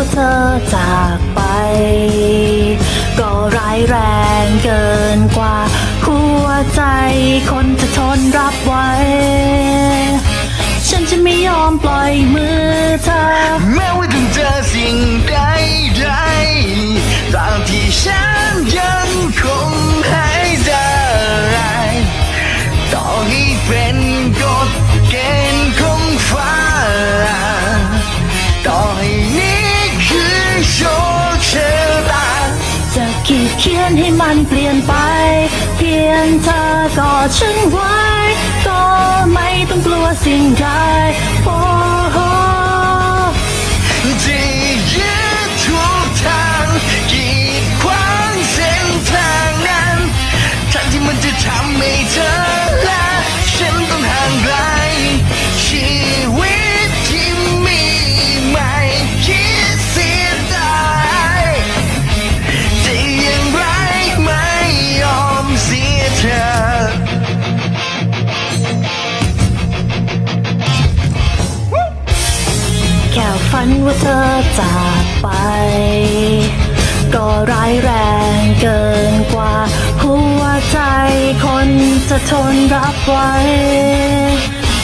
ว่าเธอจากไป ก็ร้ายแรงเกินกว่า หัวใจคนจะทนรับไว้ ฉันจะไม่ยอมปล่อยมือเธอ แม้ว่าต้องเจอสิ่งใดใดๆตามที่ฉัน นให้มันเปลี่ยนไป เพียงเธอกอดฉันไว้ ก็ไม่ต้องกลัวสิ่งใด ฝันว่าเธอจากไป ก็ร้ายแรงเกินกว่า หัวใจคนจะทนรับไว้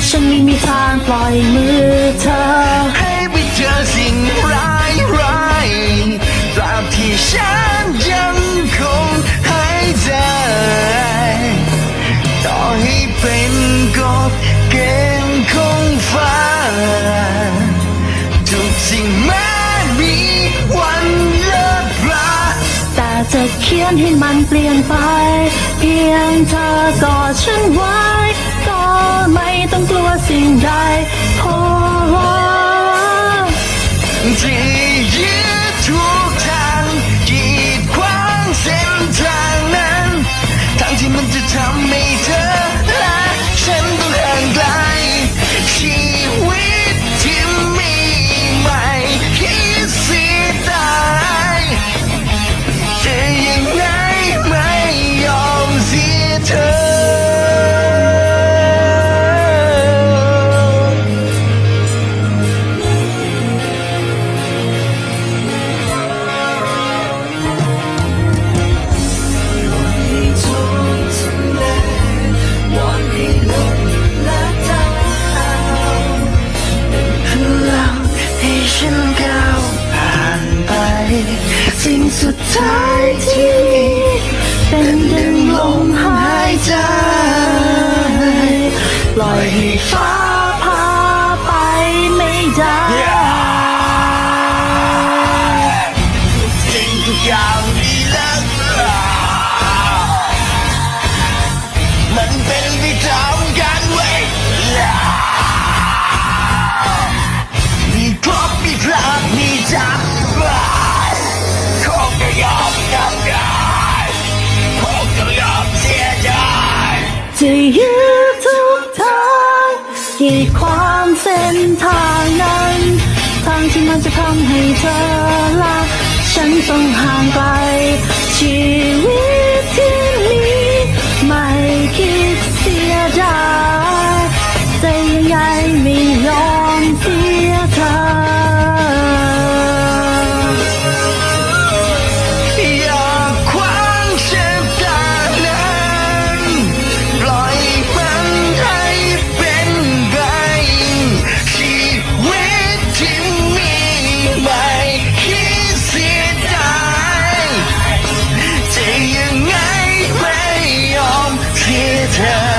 ฉันไม่มีทางปล่อยมือเธอ ให้ไปเจอสิ่งร้ายร้ายตราบที่ฉัน สิ่งแม้มีวันเลิกราแต่จะเขียนให้มันเปลี่ยนไป เพียงเธอกอดฉันไว้ ก็ไม่ต้องกลัวสิ่งใด สุ จะยืดทุกทางกีดความเส้นทางนั้น ทางที่มันจะทำให้เธอละฉันต้องห่างไกล จ